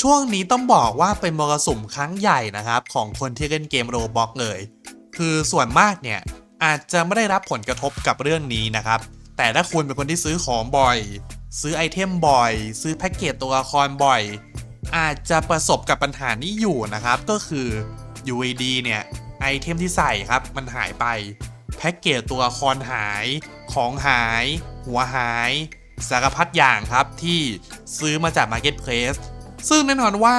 ช่วงนี้ต้องบอกว่าเป็นมรสุมครั้งใหญ่นะครับ ของคนที่เล่นเกมโรบ็อกเลย คือส่วนมากเนี่ย อาจจะไม่ได้รับผลกระทบกับเรื่องนี้นะครับ แต่ถ้าคุณเป็นคนที่ซื้อของบ่อย ซื้อไอเทมบ่อย ซื้อแพ็กเกจตัวละครบ่อย อาจจะประสบกับปัญหานี้อยู่นะครับ ก็คือ UAD เนี่ยไอเทมที่ใส่ครับมันหายไป แพ็กเกจตัวละครหาย ของหาย หัวหาย สารพัดอย่างครับที่ซื้อมาจาก Marketplace ซึ่งแน่นอนว่า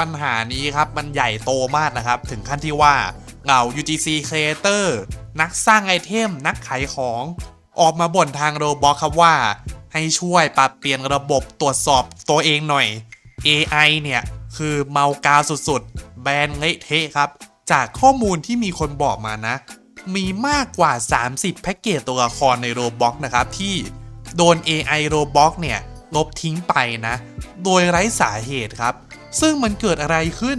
ปัญหานี้ครับมันใหญ่โตมากนะครับ ถึงขั้นที่ว่าเหงา UGC Creator นักสร้างไอเทม นักขายของ ออกมาบ่นทางโรบอทครับว่า ให้ช่วยปรับเปลี่ยนระบบตรวจสอบตัวเองหน่อย AI เนี่ย คือเมากาวสุดๆ แบนเละเทะครับ จากข้อมูลที่มีคนบอกมานะ มีมากกว่า 30 แพ็กเกจตัวละครในโรบ็อกนะครับ ที่โดน AI โรบ็อกเนี่ย ลบทิ้งไปนะ โดยไร้สาเหตุครับ ซึ่งมันเกิดอะไรขึ้น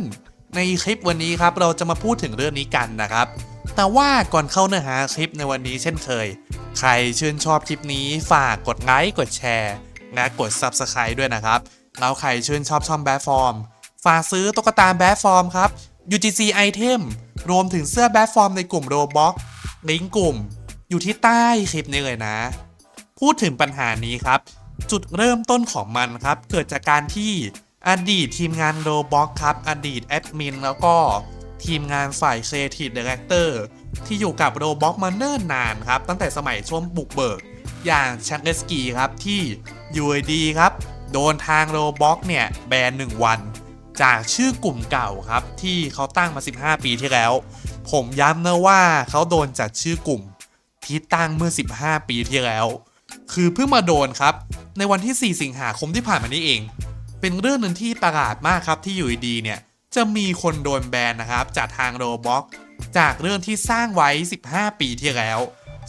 ในคลิปวันนี้ครับเราจะมาพูดถึงเรื่องนี้กันนะครับ แต่ว่าก่อนเข้าเนื้อหาคลิปในวันนี้เช่นเคย ใครชื่นชอบคลิปนี้ฝากกดไลค์กดแชร์ และกด Subscribe ด้วยนะครับแล้วใครชื่นชอบช่องแบทฟอร์มฝากซื้อตุ๊กตาแบทฟอร์มครับ UGC Item รวมถึงเสื้อแบทฟอร์มในกลุ่มโรบ็อกลิงก์กลุ่ม อยู่ที่ใต้คลิปนี้เลยนะ พูดถึงปัญหานี้ครับ จุดเริ่มต้นของมันครับ เกิดจากการที่อดีตทีมงานโรบ็อกครับ อดีตแอดมินแล้วก็ทีมงานฝ่าย Creative Director ที่อยู่กับโรบ็อกมาเนิ่นนานครับ ตั้งแต่สมัยช่วงบุกเบิก อย่างชักเลสกีครับที่ UID ครับ โดนทางโรบ็อกเนี่ย แบนหนึ่งวัน จากชื่อกลุ่มเก่าครับ ที่เขาตั้งมา 15 ปีที่แล้ว ผมย้ำนะว่าเขาโดนจากชื่อกลุ่มที่ตั้งเมื่อ 15 ปีที่แล้ว คือเพิ่งมาโดนครับ ในวันที่ 4 สิงหาคมที่ผ่านมานี้เอง เป็นเรื่องหนึ่งที่ประหลาดมากครับที่อยู่ดีเนี่ยจะมีคนโดนแบนนะครับจากทางโรบ็อกจากเรื่องที่สร้างไว้ 15 ปีที่แล้ว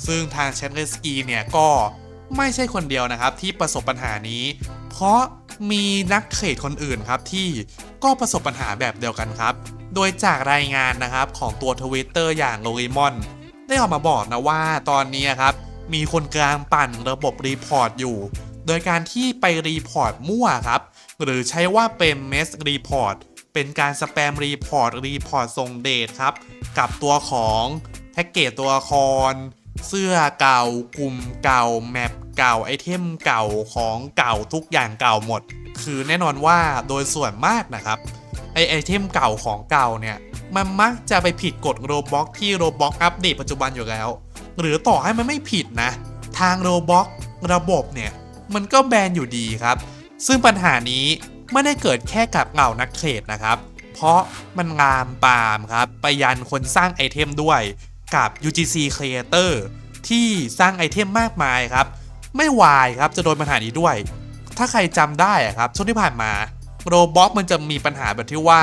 ซึ่งทางเชนเลสกีเนี่ยก็ไม่ใช่คนเดียวนะครับที่ประสบปัญหานี้ เพราะมีนักเทรดคนอื่นครับที่ก็ประสบปัญหาแบบเดียวกันครับ โดยจากรายงานนะครับของตัวทวิตเตอร์อย่างโลริมอนได้ออกมาบอกนะว่าตอนนี้ครับมีคนกลางปั่นระบบรีพอร์ตอยู่ โดยการที่ไปรีพอร์ตมั่วครับ หรือใช้ว่าเป็นเมสรีพอร์ตเป็นการสแปมรีพอร์ตรีพอร์ตส่งเดทครับ กับตัวของแพ็กเกจตัวละคร เสื้อเก่ากลุ่มเก่าแมปเก่าไอเทมเก่าของเก่าทุกอย่างเก่าหมด คือแน่นอนว่าโดยส่วนมากนะครับไอไอเทมเก่าของเก่าเนี่ยมันมักจะไปผิดกฎโรบ็อกที่โรบ็อกอัปเดตปัจจุบันอยู่แล้ว หรือต่อให้มันไม่ผิดนะ ทางโรบ็อกระบบเนี่ย มันก็แบนอยู่ดีครับ ซึ่งปัญหานี้ไม่ได้เกิดแค่กับเหงานักเทรดนะครับ เพราะมันลามปามครับไปยันคนสร้างไอเทมด้วยกับ UGC Creator ที่สร้างไอเทมมากมายครับ ไม่วายครับจะโดนปัญหานี้ด้วย ถ้าใครจำได้ครับช่วงที่ผ่านมาโรบ็อกมันจะมีปัญหาแบบที่ว่า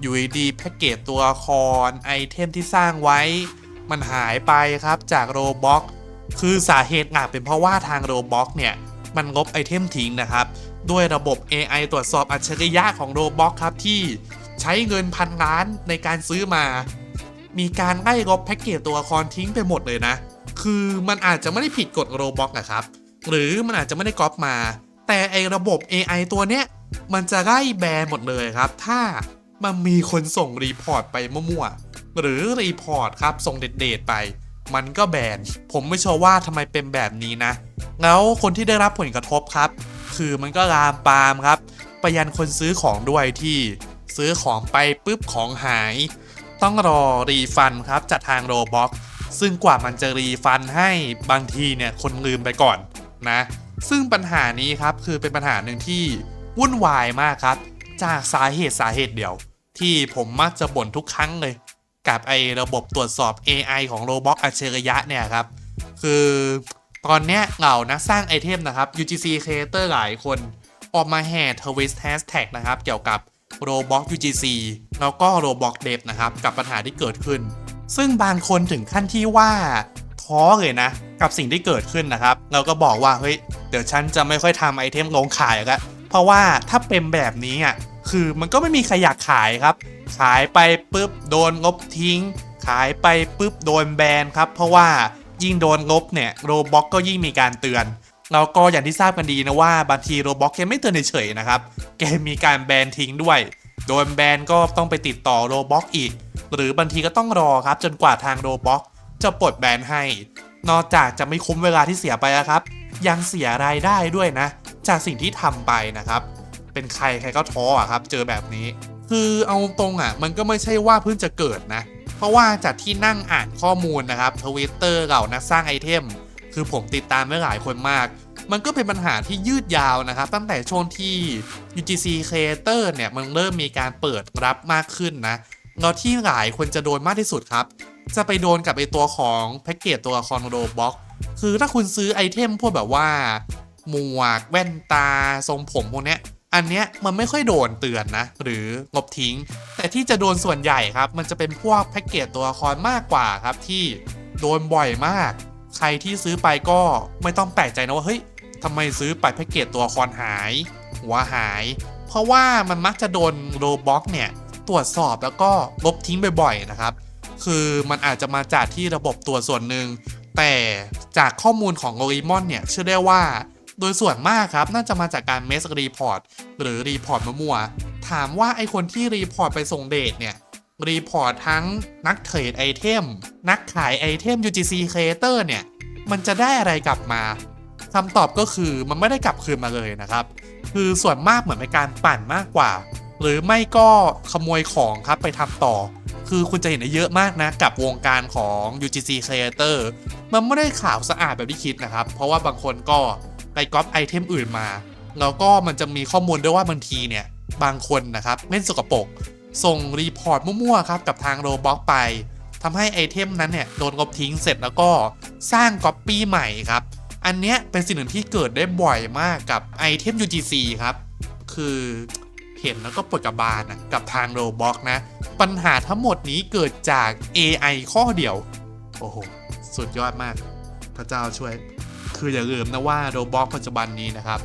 อยู่ดีแพ็กเกจตัวละครไอเทมที่สร้างไว้ มันหายไปครับจากโรบ็อกคือสาเหตุอาจเป็นเพราะว่าทางโรบ็อกเนี่ย มันลบไอเทมทิ้งนะครับ ด้วยระบบ AI ตรวจสอบอัจฉริยะของโรบ็อกครับที่ใช้เงินพันล้านในการซื้อมา มีการไล่ลบแพ็กเกจตัวละครทิ้งไปหมดเลยนะ คือมันอาจจะไม่ได้ผิดกฎโรบ็อกอะครับ หรือมันอาจจะไม่ได้ก๊อปมา แต่ไอระบบ AI ตัวเนี้ยมันจะไล่แบนหมดเลยครับ ถ้ามันมีคนส่งรีพอร์ตไปมั่วๆหรือรีพอร์ตครับส่งเด็ดๆไป มันก็แบน ผมไม่ชัวร์ว่าทำไมเป็นแบบนี้นะแล้วคนที่ได้รับผลกระทบครับ คือมันก็ลามปามครับ ไปยันคนซื้อของด้วยที่ซื้อของไปปุ๊บของหาย ต้องรอรีฟันครับจากทางโรบ็อกซึ่งกว่ามันจะรีฟันให้บางทีเนี่ยคนลืมไปก่อนนะ ซึ่งปัญหานี้ครับคือเป็นปัญหาหนึ่งที่วุ่นวายมากครับ จากสาเหตุสาเหตุเดียว ที่ผมมักจะบ่นทุกครั้งเลย กับไอ้ระบบตรวจสอบ AI ของ Roblox อัจฉริยะเนี่ยครับ คือตอนเนี้ยเหล่านักสร้างไอเทมนะครับ UGC Creator หลายคนออกมาแห่ทวิสแฮชแท็กนะครับ เกี่ยวกับ Roblox UGC แล้วก็ Roblox Dev นะครับ กับปัญหาที่เกิดขึ้น ซึ่งบางคนถึงขั้นที่ว่าท้อเลยนะ กับสิ่งที่เกิดขึ้นนะครับ เราก็บอกว่า เฮ้ย เดี๋ยวฉันจะไม่ค่อยทำไอเทมลงขายแล้วเพราะว่าถ้าเป็นแบบนี้อะ คือมันก็ไม่มีใครอยากขายครับ ขายไปปุ๊บโดนลบทิ้ง ขายไปปุ๊บโดนแบนครับ เพราะว่ายิ่งโดนลบเนี่ยโรบ็อกก็ยิ่งมีการเตือนแล้วก็อย่างที่ทราบกันดีนะว่าบางทีโรบ็อกแกไม่เตือนเฉยๆนะครับ แกมีการแบนทิ้งด้วย โดนแบนก็ต้องไปติดต่อโรบ็อกอีก หรือบางทีก็ต้องรอครับ จนกว่าทางโรบ็อกจะปลดแบนให้ นอกจากจะไม่คุ้มเวลาที่เสียไปแล้วครับ ยังเสียรายได้ด้วยนะ จากสิ่งที่ทำไปนะครับ เป็นใครใครก็ท้ออะครับ เจอแบบนี้ คือเอาตรงอะ มันก็ไม่ใช่ว่าเพิ่งจะเกิดนะ เพราะว่าจากที่นั่งอ่านข้อมูลนะครับทวิตเตอร์เหล่านักสร้างไอเทม คือผมติดตามไว้หลายคนมาก มันก็เป็นปัญหาที่ยืดยาวนะครับ ตั้งแต่ช่วงที่ UGC Creator เนี่ยมันเริ่มมีการเปิดรับมากขึ้นนะแล้วที่หลายคนจะโดนมากที่สุดครับ จะไปโดนกับไอตัวของแพ็กเกจตัวละครโรบ็อกคือถ้าคุณซื้อไอเทมพวกแบบว่า หมวกแว่นตา ทรงผมพวกเนี้ย อันเนี้ยมันไม่ค่อยโดนเตือนนะ หรือลบทิ้ง แต่ที่จะโดนส่วนใหญ่ครับ มันจะเป็นพวกแพ็กเกจตัวละครมากกว่าครับที่โดนบ่อยมาก ใครที่ซื้อไปก็ไม่ต้องแปลกใจนะว่าเฮ้ยทำไมซื้อไปแพ็กเกจตัวละครหาย หัวหาย เพราะว่ามันมักจะโดนโรบ็อกเนี่ยตรวจสอบแล้วก็ลบทิ้งบ่อยๆนะครับ คือมันอาจจะมาจากที่ระบบตัวส่วนหนึ่งแต่จากข้อมูลของโ o ริมอนเนี่ยเชื่อได้ว่า โดยส่วนมากครับน่าจะมาจากการเมสรีพอร์ตหรือรีพอร์ตมั่วๆถามว่าไอคนที่รีพอร์ตไปส่งเดทเนี่ยรีพอร์ตทั้งนักเทรดไอเทมนักขายไอเทม UGC Creator เนี่ยมันจะได้อะไรกลับมาคำตอบก็คือมันไม่ได้กลับคืนมาเลยนะครับ คือส่วนมากเหมือนเป็นการปั่นมากกว่า หรือไม่ก็ขโมยของครับไปทำต่อ คือคุณจะเห็นได้เยอะมากนะ กับวงการของ UGC Creator มันไม่ได้ข่าวสะอาดแบบที่คิดนะครับ เพราะว่าบางคนก็ ไปก๊อปไอเทมอื่นมา แล้วก็มันจะมีข้อมูลด้วยว่าบางทีเนี่ย บางคนนะครับเล่นสกปรกส่งรีพอร์ตมั่วๆครับกับทางโรบ็อกไปทำให้ไอเทมนั้นเนี่ยโดนกบทิ้งเสร็จแล้วก็สร้างก๊อปปี้ใหม่ครับ อันเนี้ยเป็นสิ่งหนึ่งที่เกิดได้บ่อยมากกับไอเทม UGC ครับ คือเห็นแล้วก็ปวดกระบาลนะกับทางโรบ็อกนะ ปัญหาทั้งหมดนี้เกิดจาก AI ข้อเดียว โอ้โห สุดยอดมาก พระเจ้าช่วย คืออย่าลืมนะว่าโรบ็อกปัจจุบันนี้นะครับ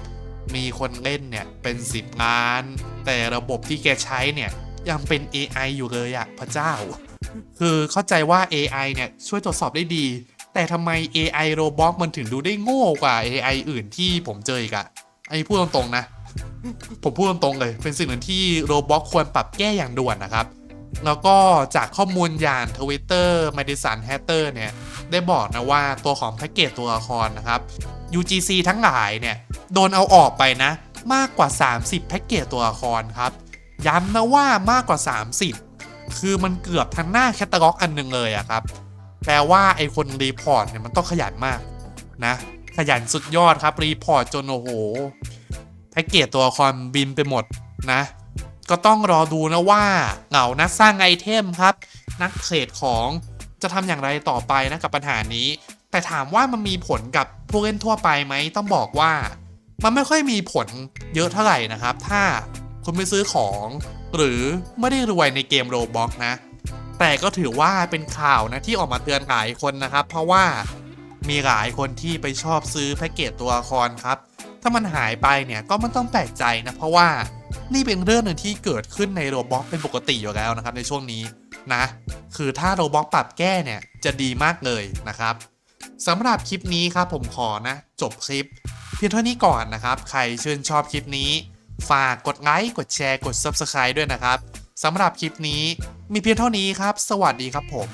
มีคนเล่นเนี่ยเป็น 10 ล้าน แต่ระบบที่แกใช้เนี่ยยังเป็น AI อยู่เลยอะพระเจ้า คือเข้าใจว่า AI เนี่ยช่วยตรวจสอบได้ดี แต่ทำไม AI โรบ็อกมันถึงดูได้โง่กว่า AI อื่นที่ผมเจออีกอะไอ้พูดตรงๆนะ ผมพูดตรงๆเลย เป็นสิ่งหนึ่งที่โรบ็อกควรปรับแก้อย่างด่วนนะครับ แล้วก็จากข้อมูลอย่าง Twitter Madison Hatter เนี่ย ได้บอกนะว่าตัวของแพ็กเกจตัวละครนะครับ UGC ทั้งหลายเนี่ย โดนเอาออกไปนะ มากกว่า 30 แพ็กเกจตัวละครครับ ย้ำนะว่ามากกว่า 30 คือมันเกือบทั้งหน้าแคตตาล็อกอันหนึ่งเลยอะครับ แปลว่าไอคนรีพอร์ตเนี่ยมันต้องขยันมากนะ ขยันสุดยอดครับรีพอร์ตจนโอ้โหแพ็กเกจตัวละครบินไปหมดนะก็ต้องรอดูนะว่าเหงานักสร้างไอเทมครับ นักเทรดของ จะทำอย่างไรต่อไปนะกับปัญหานี้ แต่ถามว่ามันมีผลกับผู้เล่นทั่วไปไหมต้องบอกว่า มันไม่ค่อยมีผลเยอะเท่าไหร่นะครับ ถ้าคุณไปซื้อของ หรือไม่ได้รวยในเกมโรบ็อกนะ แต่ก็ถือว่าเป็นข่าวนะที่ออกมาเตือนหลายคนนะครับ เพราะว่ามีหลายคนที่ไปชอบซื้อแพ็กเกจตัวละครครับ ถ้ามันหายไปเนี่ยก็ไม่ต้องแปลกใจนะเพราะว่านี่เป็นเรื่องหนึ่งที่เกิดขึ้นในโรบ็อกเป็นปกติอยู่แล้วนะครับในช่วงนี้ นะ คือถ้าโรบ็อกปรับแก้เนี่ยจะดีมากเลยนะครับสำหรับคลิปนี้ครับผมขอนะจบคลิป เพียงเท่านี้ก่อนนะครับ ใครชื่นชอบคลิปนี้ ฝากกดไลค์กดแชร์กด Subscribe ด้วยนะครับสำหรับคลิปนี้มีเพียงเท่านี้ครับ สวัสดีครับผม